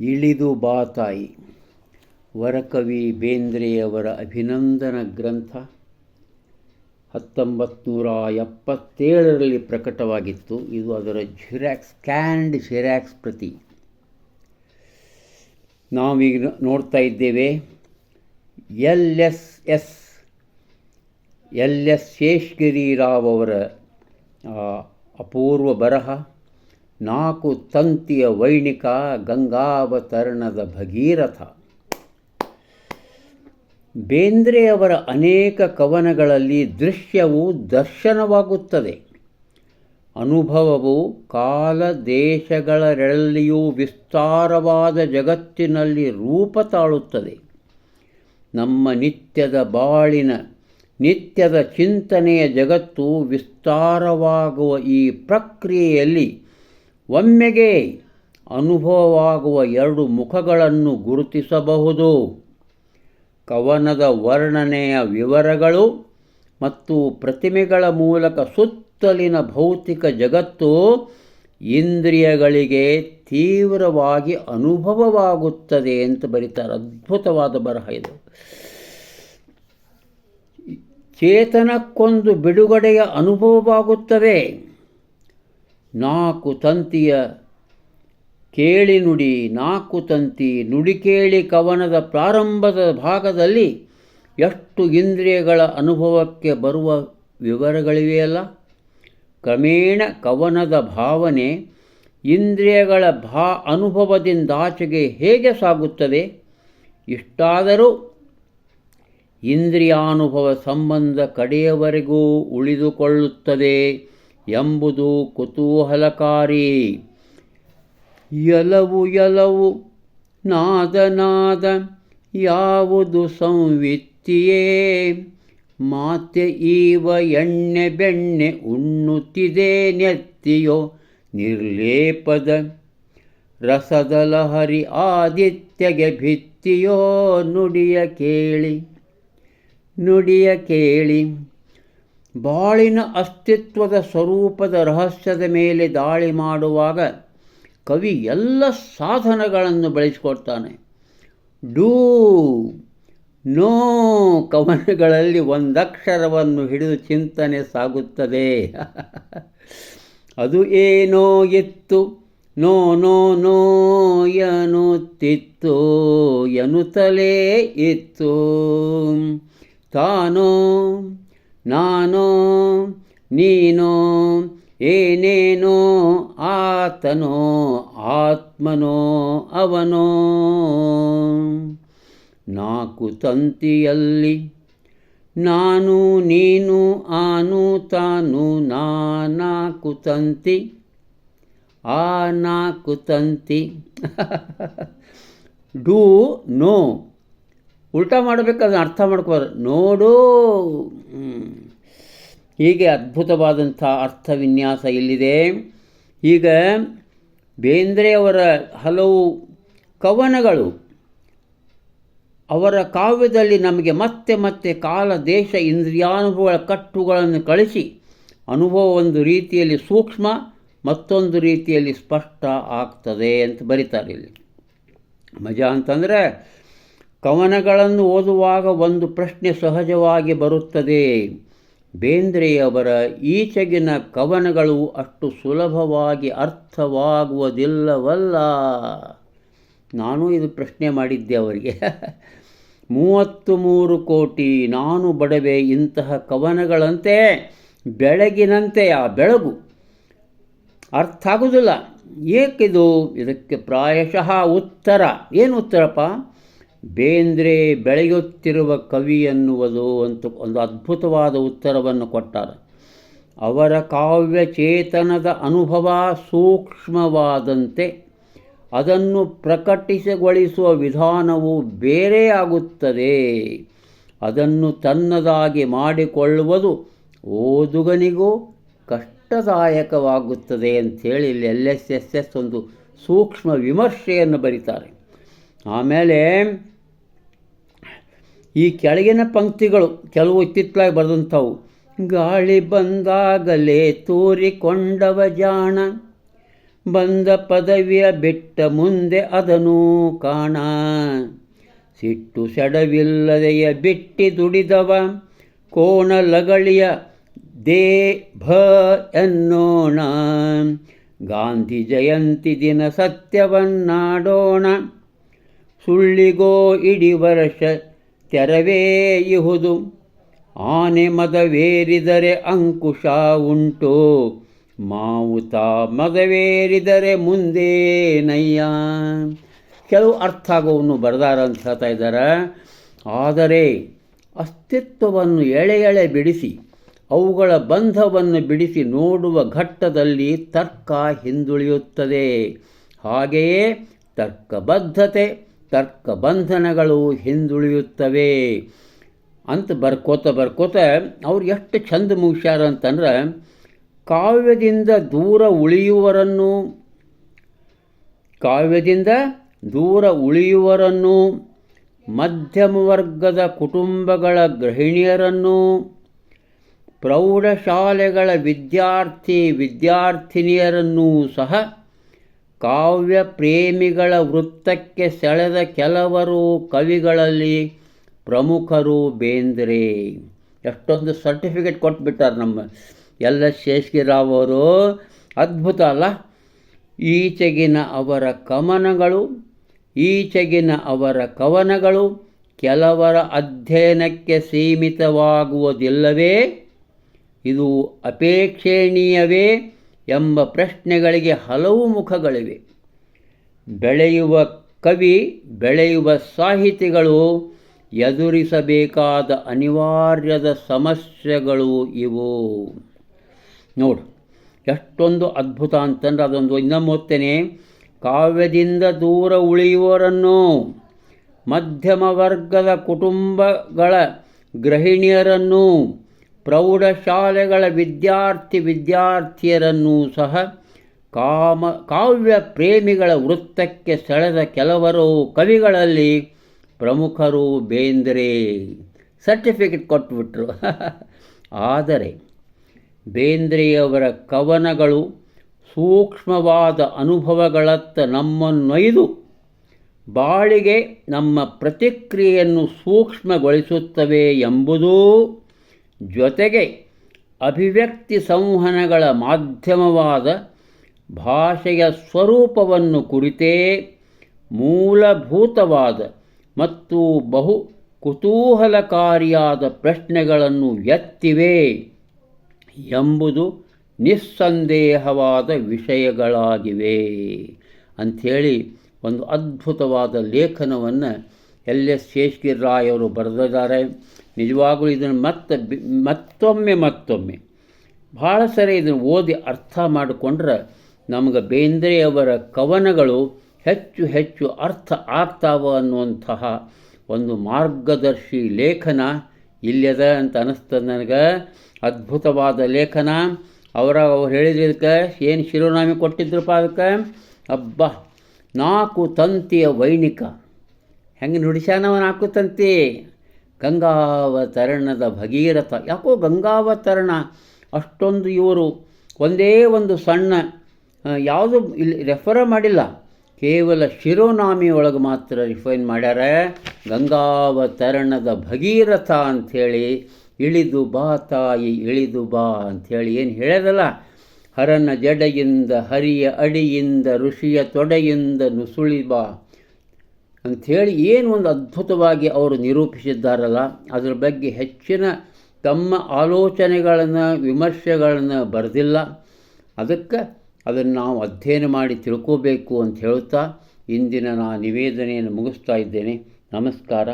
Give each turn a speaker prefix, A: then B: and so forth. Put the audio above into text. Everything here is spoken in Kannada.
A: ಇಳಿದು ಬಾತಾಯಿ ವರಕವಿ ಬೇಂದ್ರೆಯವರ ಅಭಿನಂದನ ಗ್ರಂಥ ಹತ್ತೊಂಬತ್ತು ನೂರ ಎಪ್ಪತ್ತೇಳರಲ್ಲಿ ಪ್ರಕಟವಾಗಿತ್ತು. ಇದು ಅದರ ಝಿರಾಕ್ಸ್ ಕ್ಯಾಂಡ್ ಝಿರಾಕ್ಸ್ ಪ್ರತಿ. ನಾವೀಗ ನೋಡ್ತಾ ಇದ್ದೇವೆ. L S S L S Sheshagirirao ಅವರ ಅಪೂರ್ವ ಬರಹ ನಾಲ್ಕು ತಂತಿಯ ವೈಣಿಕ ಗಂಗಾವತರಣದ ಭಗೀರಥ. ಬೇಂದ್ರೆಯವರ ಅನೇಕ ಕವನಗಳಲ್ಲಿ ದೃಶ್ಯವು ದರ್ಶನವಾಗುತ್ತದೆ. ಅನುಭವವು ಕಾಲ ದೇಶಗಳೆರಲ್ಲಿಯೂ ವಿಸ್ತಾರವಾದ ಜಗತ್ತಿನಲ್ಲಿ ರೂಪ ತಾಳುತ್ತದೆ. ನಮ್ಮ ನಿತ್ಯದ ಬಾಳಿನ ನಿತ್ಯದ ಚಿಂತನೆಯ ಜಗತ್ತು ವಿಸ್ತಾರವಾಗುವ ಈ ಪ್ರಕ್ರಿಯೆಯಲ್ಲಿ ಒಮ್ಮೆಗೆ ಅನುಭವವಾಗುವ ಎರಡು ಮುಖಗಳನ್ನು ಗುರುತಿಸಬಹುದು. ಕವನದ ವರ್ಣನೆಯ ವಿವರಗಳು ಮತ್ತು ಪ್ರತಿಮೆಗಳ ಮೂಲಕ ಸುತ್ತಲಿನ ಭೌತಿಕ ಜಗತ್ತು ಇಂದ್ರಿಯಗಳಿಗೆ ತೀವ್ರವಾಗಿ ಅನುಭವವಾಗುತ್ತದೆ ಅಂತ ಬರೀತಾರೆ. ಅದ್ಭುತವಾದ ಬರಹ ಇದು. ಚೇತನಕ್ಕೊಂದು ಬಿಡುಗಡೆಯ ಅನುಭವವಾಗುತ್ತದೆ ನಾಲ್ಕು ತಂತಿಯ ಕೇಳಿ ನುಡಿ, ನಾಲ್ಕು ತಂತಿ ನುಡಿಕೇಳಿ ಕವನದ ಪ್ರಾರಂಭದ ಭಾಗದಲ್ಲಿ ಎಷ್ಟು ಇಂದ್ರಿಯಗಳ ಅನುಭವಕ್ಕೆ ಬರುವ ವಿವರಗಳಿವೆಯಲ್ಲ ಕ್ರಮೇಣ ಕವನದ ಭಾವನೆ ಇಂದ್ರಿಯಗಳ ಭಾ ಅನುಭವದಿಂದಾಚೆಗೆ ಹೇಗೆ ಸಾಗುತ್ತದೆ? ಇಷ್ಟಾದರೂ ಇಂದ್ರಿಯಾನುಭವ ಸಂಬಂಧ ಕಡೆಯವರೆಗೂ ಉಳಿದುಕೊಳ್ಳುತ್ತದೆ ಎಂಬುದು ಕುತೂಹಲಕಾರಿ. ಎಲವು ಎಲವು ನಾದನಾದ ನಾದ, ಯಾವುದು ಸಂವಿತ್ತಿಯೇ? ಮಾತೆ ಈವ ಎಣ್ಣೆ ಬೆಣ್ಣೆ ಉಣ್ಣುತ್ತಿದೆ ನೆತ್ತಿಯೋ ನಿರ್ಲೇಪದ. ರಸದ ಲಹರಿ ಆದಿತ್ಯಗೆ ಭಿತ್ತಿಯೋ ನುಡಿಯ ಕೇಳಿ. ನುಡಿಯ ಕೇಳಿ, ಬಾಳಿನ ಅಸ್ತಿತ್ವದ ಸ್ವರೂಪದ ರಹಸ್ಯದ ಮೇಲೆ ದಾಳಿ ಮಾಡುವಾಗ ಕವಿ ಎಲ್ಲ ಸಾಧನಗಳನ್ನು ಬಳಸಿಕೊಡ್ತಾನೆ. ಡೂ, ನೋ ಕವನಗಳಲ್ಲಿ ಒಂದಕ್ಷರವನ್ನು ಹಿಡಿದು ಚಿಂತನೆ ಸಾಗುತ್ತದೆ. ಅದು ಏನೋ ಇತ್ತು ನೋ ನೋ ನೋ ಎನ್ನುತ್ತಿತ್ತು, ಎನ್ನುತ್ತಲೇ ಇತ್ತು. ತಾನೋ, ನಾನೋ, ನೀನೋ, ಏನೇನೋ ಆತನೋ, ಆತ್ಮನೋ, ಅವನೋ. ನಾಲ್ಕು ತಂತಿಯಲ್ಲಿ ನಾನು, ನೀನು, ಆನು, ತಾನು, ನಾ ನಾಲ್ಕು ತಂತಿ, ಆ ನಾಲ್ಕು ತಂತಿ. Do, no. ಉಲ್ಟಾ ಮಾಡಬೇಕಾದ್ರೆ ಅರ್ಥ ಮಾಡ್ಕೋರು ನೋಡು ಹೀಗೆ ಅದ್ಭುತವಾದಂಥ ಅರ್ಥವಿನ್ಯಾಸ ಇಲ್ಲಿದೆ. ಈಗ ಬೇಂದ್ರೆಯವರ ಹಲವು ಕವನಗಳು, ಅವರ ಕಾವ್ಯದಲ್ಲಿ ನಮಗೆ ಮತ್ತೆ ಮತ್ತೆ ಕಾಲ, ದೇಶ, ಇಂದ್ರಿಯಾನುಭವಗಳ ಕಟ್ಟುಗಳನ್ನು ಕಳಿಸಿ, ಅನುಭವ ಒಂದು ರೀತಿಯಲ್ಲಿ ಸೂಕ್ಷ್ಮ, ಮತ್ತೊಂದು ರೀತಿಯಲ್ಲಿ ಸ್ಪಷ್ಟ ಆಗ್ತದೆ ಅಂತ ಬರೀತಾರೆ ಇಲ್ಲಿ. ಮಜಾ ಅಂತಂದರೆ ಕವನಗಳನ್ನು ಓದುವಾಗ ಒಂದು ಪ್ರಶ್ನೆ ಸಹಜವಾಗಿ ಬರುತ್ತದೆ. ಬೇಂದ್ರೆಯವರ ಈಚೆಗಿನ ಕವನಗಳು ಅಷ್ಟು ಸುಲಭವಾಗಿ ಅರ್ಥವಾಗುವುದಿಲ್ಲವಲ್ಲ. ನಾನು ಇದು ಪ್ರಶ್ನೆ ಮಾಡಿದ್ದೆ ಅವರಿಗೆ. ಮೂವತ್ತು ಮೂರು ಕೋಟಿ ನಾನು ಬಡವೆ ಇಂತಹ ಕವನಗಳಂತೆ, ಬೆಳಗಿನಂತೆ ಆ ಬೆಳಗು. ಅರ್ಥ ಆಗುವುದಿಲ್ಲ ಏಕಿದು ಇದಕ್ಕೆ ಪ್ರಾಯಶಃ ಉತ್ತರ. ಏನು ಉತ್ತರಪ್ಪ? ಬೇಂದ್ರೆ ಬೆಳೆಯುತ್ತಿರುವ ಕವಿ ಎನ್ನುವುದು ಅಂತ ಒಂದು ಅದ್ಭುತವಾದ ಉತ್ತರವನ್ನು ಕೊಟ್ಟಾರೆ. ಅವರ ಕಾವ್ಯ ಚೇತನದ ಅನುಭವ ಸೂಕ್ಷ್ಮವಾದಂತೆ ಅದನ್ನು ಪ್ರಕಟಿಸಗೊಳಿಸುವ ವಿಧಾನವು ಬೇರೆಯಾಗುತ್ತದೆ ಅದನ್ನು ತನ್ನದಾಗಿ ಮಾಡಿಕೊಳ್ಳುವುದು ಓದುಗನಿಗೂ ಕಷ್ಟದಾಯಕವಾಗುತ್ತದೆ ಅಂಥೇಳಿ ಇಲ್ಲಿ ಎಲ್ ಎಸ್ ಎಸ್ ಎಸ್ ಒಂದು ಸೂಕ್ಷ್ಮ ವಿಮರ್ಶೆಯನ್ನು ಬರೀತಾರೆ. ಆಮೇಲೆ ಈ ಕೆಳಗಿನ ಪಂಕ್ತಿಗಳು ಕೆಲವು ಇತ್ತಿತ್ತಲಾಗಿ ಬರೆದಂಥವು. ಗಾಳಿ ಬಂದಾಗಲೇ ತೋರಿಕೊಂಡವ ಜಾಣ. ಬಂದ ಪದವಿಯ ಬಿಟ್ಟ ಮುಂದೆ ಅದನ್ನು ಕಾಣ. ಸಿಟ್ಟು ಸೆಡವಿಲ್ಲದೆಯ ಬಿಟ್ಟಿ ದುಡಿದವ. ಕೋಣ ಲಗಳಿಯ ದೇ ಭ ಎನ್ನೋಣ. ಗಾಂಧಿ ಜಯಂತಿ ದಿನ ಸತ್ಯವನ್ನಾಡೋಣ. ಸುಳ್ಳಿಗೋ ಇಡೀ ವರ್ಷ ತೆರವೇ ಇಹುದು. ಆನೆ ಮದವೇರಿದರೆ ಅಂಕುಶ ಉಂಟು. ಮಾವುತ ಮದವೇರಿದರೆ ಮುಂದೆ ನಯ್ಯ. ಕೆಲವು ಅರ್ಥ ಆಗೋವನ್ನು ಬರೆದಾರ ಅಂತ ಹೇಳ್ತಾ ಇದ್ದಾರೆ. ಆದರೆ ಅಸ್ತಿತ್ವವನ್ನು ಎಳೆ ಎಳೆ ಬಿಡಿಸಿ, ಅವುಗಳ ಬಂಧವನ್ನು ಬಿಡಿಸಿ ನೋಡುವ ಘಟ್ಟದಲ್ಲಿ ತರ್ಕ ಹಿಂದುಳಿಯುತ್ತದೆ. ಹಾಗೆಯೇ ತರ್ಕಬದ್ಧತೆ ತರ್ಕಬಂಧನಗಳು ಹಿಂದುಳಿಯುತ್ತವೆ ಅಂತ ಬರ್ಕೋತ ಬರ್ಕೋತ ಅವ್ರು ಎಷ್ಟು ಚಂದ ಮುಗಿಸ್ಯಾರ ಅಂತಂದ್ರೆ ಕಾವ್ಯದಿಂದ ದೂರ ಉಳಿಯುವರನ್ನು, ಕಾವ್ಯದಿಂದ ದೂರ ಉಳಿಯುವರನ್ನು, ಮಧ್ಯಮ ವರ್ಗದ ಕುಟುಂಬಗಳ ಗೃಹಿಣಿಯರನ್ನು, ಪ್ರೌಢಶಾಲೆಗಳ ವಿದ್ಯಾರ್ಥಿ ವಿದ್ಯಾರ್ಥಿನಿಯರನ್ನೂ ಸಹ ಕಾವ್ಯ ಪ್ರೇಮಿಗಳ ವೃತ್ತಕ್ಕೆ ಸೆಳೆದ ಕೆಲವರು ಕವಿಗಳಲ್ಲಿ ಪ್ರಮುಖರು ಬೇಂದ್ರೆ. ಎಷ್ಟೊಂದು ಸರ್ಟಿಫಿಕೇಟ್ ಕೊಟ್ಬಿಟ್ಟಾರೆ ನಮ್ಮ ಎಲ್ಲ ಶೇಷಗಿರಾವ್ ಅವರು. ಅದ್ಭುತ ಅಲ್ಲ? ಈಚೆಗಿನ ಅವರ ಕಮನಗಳು, ಈಚೆಗಿನ ಅವರ ಕವನಗಳು ಕೆಲವರ ಅಧ್ಯಯನಕ್ಕೆ ಸೀಮಿತವಾಗುವುದಿಲ್ಲವೇ? ಇದು ಅಪೇಕ್ಷಣೀಯವೇ? ಎಂಬ ಪ್ರಶ್ನೆಗಳಿಗೆ ಹಲವು ಮುಖಗಳಿವೆ. ಬೆಳೆಯುವ ಕವಿ, ಬೆಳೆಯುವ ಸಾಹಿತಿಗಳು ಎದುರಿಸಬೇಕಾದ ಅನಿವಾರ್ಯದ ಸಮಸ್ಯೆಗಳು ಇವು. ನೋಡು, ಎಷ್ಟೊಂದು ಅದ್ಭುತ ಅಂತಂದ್ರೆ ಅದೊಂದು ಇನ್ನೊಮ್ಮೆ ಓದ್ತೇನೆ ಕಾವ್ಯದಿಂದ ದೂರ ಉಳಿಯುವರನ್ನು ಮಧ್ಯಮ ವರ್ಗದ ಕುಟುಂಬಗಳ ಗೃಹಿಣಿಯರನ್ನು ಪ್ರೌಢಶಾಲೆಗಳ ವಿದ್ಯಾರ್ಥಿ ವಿದ್ಯಾರ್ಥಿಯರನ್ನೂ ಸಹ ಕಾಮ, ಕಾವ್ಯ ಪ್ರೇಮಿಗಳ ವೃತ್ತಕ್ಕೆ ಸೆಳೆದ ಕೆಲವರು ಕವಿಗಳಲ್ಲಿ ಪ್ರಮುಖರು ಬೇಂದ್ರೆ. ಸರ್ಟಿಫಿಕೇಟ್ ಕೊಟ್ಬಿಟ್ರು. ಆದರೆ ಬೇಂದ್ರೆಯವರ ಕವನಗಳು ಸೂಕ್ಷ್ಮವಾದ ಅನುಭವಗಳತ್ತ ನಮ್ಮನ್ನೊಯ್ದು, ಬಾಳಿಗೆ ನಮ್ಮ ಪ್ರತಿಕ್ರಿಯೆಯನ್ನು ಸೂಕ್ಷ್ಮಗೊಳಿಸುತ್ತವೆ ಎಂಬುದೂ ಜೊತೆಗೆ ಅಭಿವ್ಯಕ್ತಿ ಸಂವಹನಗಳ ಮಾಧ್ಯಮವಾದ ಭಾಷೆಯ ಸ್ವರೂಪವನ್ನು ಕುರಿತೇ ಮೂಲಭೂತವಾದ ಮತ್ತು ಬಹು ಕುತೂಹಲಕಾರಿಯಾದ ಪ್ರಶ್ನೆಗಳನ್ನು ಎತ್ತಿವೆ ಎಂಬುದು ನಿಸ್ಸಂದೇಹವಾದ ವಿಷಯಗಳಾಗಿವೆ ಅಂಥೇಳಿ ಒಂದು ಅದ್ಭುತವಾದ ಲೇಖನವನ್ನು ಎಲ್ ಎಸ್ ಶೇಷಗಿರಿರಾಯವರು ಬರೆದಿದ್ದಾರೆ. ನಿಜವಾಗಲೂ ಇದನ್ನು ಮತ್ತೆ ಮತ್ತೊಮ್ಮೆ ಮತ್ತೊಮ್ಮೆ. ಭಾಳ ಸರಿ ಇದನ್ನು ಓದಿ ಅರ್ಥ ಮಾಡಿಕೊಂಡ್ರೆ ನಮಗೆ ಬೇಂದ್ರೆಯವರ ಕವನಗಳು ಹೆಚ್ಚು ಹೆಚ್ಚು ಅರ್ಥ ಆಗ್ತಾವ ಅನ್ನುವಂತಹ ಒಂದು ಮಾರ್ಗದರ್ಶಿ ಲೇಖನ ಇಲ್ಲದ ಅಂತ ಅನ್ನಿಸ್ತದೆ ನನಗೆ. ಅದ್ಭುತವಾದ ಲೇಖನ. ಅವರ ಅವ್ರು ಹೇಳಿದ್ದಕ್ಕೆ ಏನು ಶಿರೋನಾಮೆ ಕೊಟ್ಟಿದ್ರಪ್ಪ ಅದಕ್ಕೆ? ಅಬ್ಬ ನಾಲ್ಕು ತಂತಿಯ ವೈಣಿಕ. ಹೆಂಗೆ ನುಡಿಸ್ಯಾನವ ನಾಲ್ಕು ತಂತಿ? ಗಂಗಾವತರಣದ ಭಗೀರಥ. ಯಾಕೋ ಗಂಗಾವತರಣ ಅಷ್ಟೊಂದು ಇವರು ಒಂದೇ ಒಂದು ಸಣ್ಣ ಯಾವುದು ಇಲ್ಲಿ ರೆಫರ ಮಾಡಿಲ್ಲ. ಕೇವಲ ಶಿರೋನಾಮಿ ಒಳಗೆ ಮಾತ್ರ ರಿಫೈನ್ ಮಾಡ್ಯಾರ. ಗಂಗಾವತರಣದ ಭಗೀರಥ ಅಂಥೇಳಿ, ಇಳಿದು ಬಾ ತಾಯಿ, ಇಳಿದು ಬಾ ಅಂಥೇಳಿ ಏನು ಹೇಳ್ಯದಲ್ಲ ಹರನ ಜಡೆಯಿಂದ, ಹರಿಯ ಅಡಿಯಿಂದ, ಋಷಿಯ ತೊಡೆಯಿಂದ ನುಸುಳಿ ಬಾ. ಅಂಥೇಳಿ ಏನು ಒಂದು ಅದ್ಭುತವಾಗಿ ಅವರು ನಿರೂಪಿಸಿದ್ದಾರಲ್ಲ, ಅದರ ಬಗ್ಗೆ ಹೆಚ್ಚಿನ ತಮ್ಮ ಆಲೋಚನೆಗಳನ್ನು, ವಿಮರ್ಶೆಗಳನ್ನು ಬರೆದಿಲ್ಲ. ಅದಕ್ಕೆ ಅದನ್ನು ನಾವು ಅಧ್ಯಯನ ಮಾಡಿ ತಿಳ್ಕೋಬೇಕು ಅಂತ ಹೇಳುತ್ತಾ ಇಂದಿನ ನಾ ನಿವೇದನೆಯನ್ನು ಮುಗಿಸ್ತಾ ಇದ್ದೇನೆ. ನಮಸ್ಕಾರ.